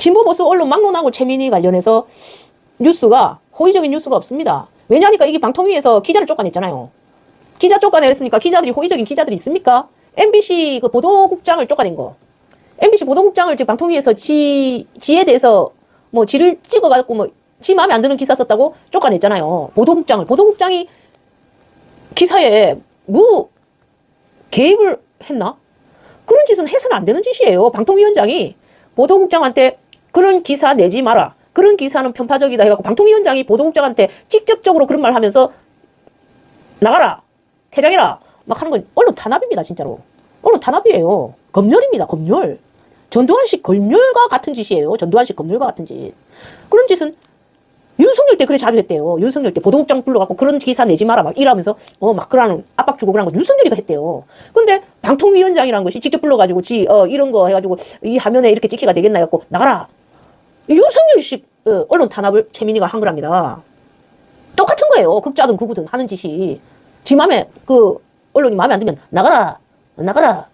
진보 보수 언론 막론하고 최민희 관련해서 뉴스가 호의적인 뉴스가 없습니다. 왜냐하니까 이게 방통위에서 기자를 쫓아냈잖아요. 기자 쫓아냈으니까 기자들이 호의적인 기자들이 있습니까? MBC 그 보도국장을 쫓아낸 거. MBC 보도국장을 지금 방통위에서 지, 지에 대해서 뭐 지를 찍어갖고 뭐 지 마음에 안 드는 기사 썼다고 쫓아냈잖아요. 보도국장을. 보도국장이 기사에 뭐 개입을 했나? 그런 짓은 해서는 안 되는 짓이에요. 방통위원장이 보도국장한테 그런 기사 내지 마라. 그런 기사는 편파적이다 해갖고 방통위원장이 보도국장한테 직접적으로 그런 말 하면서 나가라. 퇴장해라. 막 하는 건 언론 탄압입니다, 진짜로. 언론 탄압이에요. 검열입니다, 검열. 전두환식 검열과 같은 짓이에요. 전두환식 검열과 같은 짓. 그런 짓은 윤석열 때 그래 자주 했대요. 윤석열 때 보도국장 불러갖고 그런 기사 내지 마라 막 이러면서 어 막 그러는 압박 주고 그런 거 윤석열이가 했대요. 근데 방통위원장이라는 것이 직접 불러가지고 지 어 이런 거 해가지고 이 화면에 이렇게 찍히가 되겠나 해갖고 나가라. 윤석열식 어, 언론 탄압을 최민희가 한 거랍니다. 똑같은 거예요. 극자든 극우든 하는 짓이 지 맘에 그 언론이 마음에 안 들면 나가라 나가라